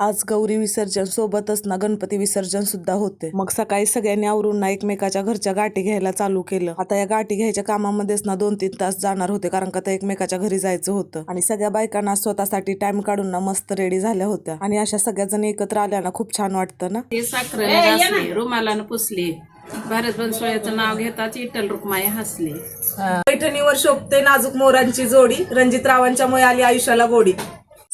आज गौरी विसर्जन सोबतच ना गणपती विसर्जन सुद्धा होते. मग सकाळी सगळ्यांनी आवरून ना एकमेकाच्या घरच्या गाठी घ्यायला चालू केलं. आता या गाठी घ्यायच्या कामामध्येच ना दोन तीन तास जाणार होते कारण का एकमेकाच्या घरी जायचं होतं. आणि सगळ्या बायकांना स्वतःसाठी टाइम काढून ना मस्त रेडी झाल्या होत्या. आणि अशा सगळ्या जण एकत्र आल्या ना खूप छान वाटतं ना. रुमालानं पुसले. भारत बनसोळ्याचं नाव घेताच इटल रुक्माई हसले. पैठणीवर शोभते नाजूक मोरांची जोडी. रणजित रावांच्यामुळे आली आयुष्याला गोडी.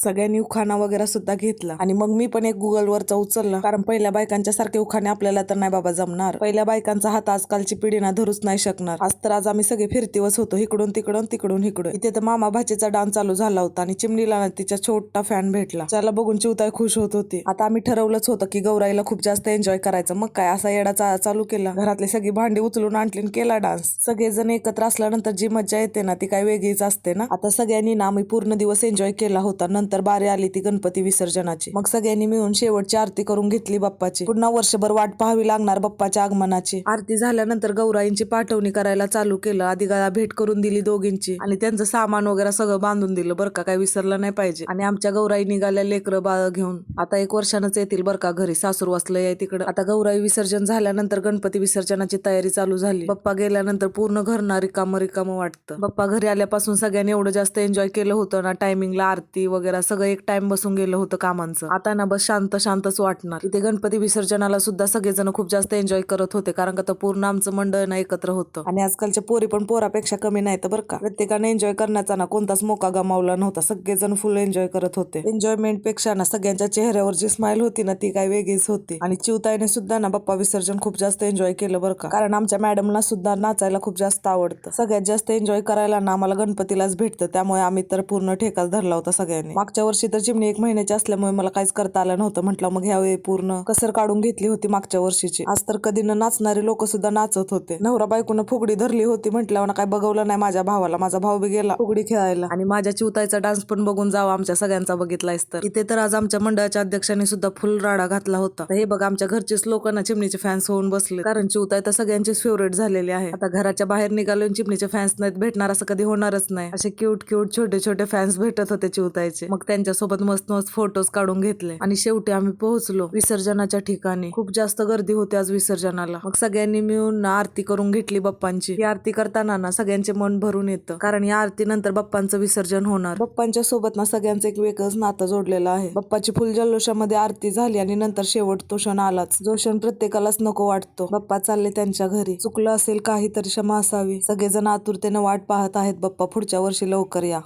सगळ्यांनी उखाणा वगैरे सुद्धा घेतला. आणि मग मी पण एक गुगलवरचा उचलला. कारण पहिल्या बायकांच्या सारखे उखाणे आपल्याला तर नाही बाबा जमणार. पहिल्या बायकांचा हात आजकालची पिढी ना धरूच नाही शकणार. आज तर आज आम्ही सगळे फिरतीवच होतो. इकडून तिकडून तिकडून इकडून. इथे तर मामा भाचीचा डान्स चालू झाला होता आणि चिमणीला ना छोटा फॅन भेटला. त्याला बघून चिवताय खुश होत होती. आता आम्ही ठरवलंच होतं की गौराईला खूप जास्त एन्जॉय करायचं. मग काय? असा येडा चालू केला. घरातली सगळी भांडी उचलून आणली केला डान्स. सगळेजण एकत्र असल्यानंतर जी मज्जा येते ना ती काय वेगळीच असते ना? आता सगळ्यांनी ना आम्ही पूर्ण दिवस एन्जॉय केला होता. नंतर बारी आली ती गणपती विसर्जनाची. मग सगळ्यांनी मिळून शेवटची आरती करून घेतली बाप्पाची. पुन्हा वर्षभर वाट पाहावी लागणार बाप्पाच्या आगमनाची. आरती झाल्यानंतर गौराईंची पाठवणी करायला चालू केलं. आधी गाळा भेट करून दिली दोघींची. आणि त्यांचं सामान वगैरे सगळं बांधून दिलं बरं का. काय विसरलं नाही पाहिजे. आणि आमच्या गौराई निघाल्या लेकरं बाळ घेऊन. आता एक वर्षानंच येतील बरं का घरी. सासूर वाचलं आहे तिकडं. आता गौराई विसर्जन झाल्यानंतर गणपती विसर्जनाची तयारी चालू झाली. बाप्पा गेल्यानंतर पूर्ण घर ना रिकामं रिकामं वाटतं. बाप्पा घरी आल्यापासून सगळ्यांनी एवढं जास्त एन्जॉय केलं होतं ना. टायमिंगला आरती वगैरे सगळं एक टाइम बसून गेलं होतं कामांचं. आता ना बस शांत शांतच वाटणार. इथे गणपती विसर्जनाला सुद्धा सगळेजण खूप जास्त एन्जॉय करत होते कारण का तर पूर्ण आमचं मंडळ ना एकत्र होतं. आणि आजकालच्या पोरी पण पोरापेक्षा कमी नाही तर बरं का. प्रत्येकाने एन्जॉय करण्याचा ना कोणताच मोका गमावला नव्हता. सगळेजण फुल एन्जॉय करत होते. एन्जॉयमेंटपेक्षा ना सगळ्यांच्या चेहऱ्यावर जी स्माइल होती ना ती काय वेगळीच होती. आणि चिवताईने सुद्धा ना बाप्पा विसर्जन खूप जास्त एन्जॉय केलं बरं का. कारण आमच्या मॅडमला सुद्धा नाचायला खूप जास्त आवडतं. सगळ्यात जास्त एन्जॉय करायला ना आम्हाला गणपतीलाच भेटतं. त्यामुळे आम्ही तर पूर्ण ठेकाच धरला होता सगळ्यांनी. मागच्या वर्षी तर चिमणी एक महिन्याची असल्यामुळे मला काहीच करता आलं नव्हतं. म्हटलं मग ह्यावेळी पूर्ण कसर काढून घेतली होती मागच्या वर्षीची. आज तर कधी न नाचणारे लोक सुद्धा नाचत होते. नवरा बायकोनं फुगडी धरली होती म्हटल्यावर काय बघवलं नाही माझ्या भावाला. माझा भाऊ बी गेला फुगडी खेळायला. आणि माझ्या चिवताईचा डान्स पण बघून जावा आमच्या सगळ्यांचा बघितलायस तर. इथे तर आज आमच्या मंडळाच्या अध्यक्षांनी सुद्धा फुल राडा घातला होता. हे बघ आमच्या घरचेच लोक ना चिमणीचे फॅन्स होऊन बसले कारण चिवताई तर सगळ्यांचीच फेवरेट झालेली आहे. आता घराच्या बाहेर निघालून चिमणीचे फॅन्स नाहीत भेटणार असं कधी होणारच नाही. असे क्यूट क्यूट छोटे छोटे फॅन्स भेटत होते चिवतायचे मग त्यांच्यासोबत मस्त मस्त फोटोज काढून घेतले. आणि शेवटी आम्ही पोहोचलो विसर्जनाच्या ठिकाणी. खूप जास्त गर्दी होती आज विसर्जनाला. मग सगळ्यांनी मिळून ना आरती करून घेतली बाप्पांची. ही आरती करताना ना सगळ्यांचे मन भरून येतं. कारण या आरती नंतर बाप्पांचं विसर्जन होणार. बाप्पांच्या सोबत ना सगळ्यांचं एक वेगळंच नातं जोडलेलं आहे. बाप्पाची फुल जल्लोषामध्ये आरती झाली आणि नंतर शेवट तो क्षण आलाच. जो क्षण प्रत्येकालाच नको वाटतो. बाप्पा चालले त्यांच्या घरी. चुकलं असेल काही तरी क्षमा असावी. सगळेजण आतुरतेनं वाट पाहत आहेत. बाप्पा पुढच्या वर्षी लवकर या.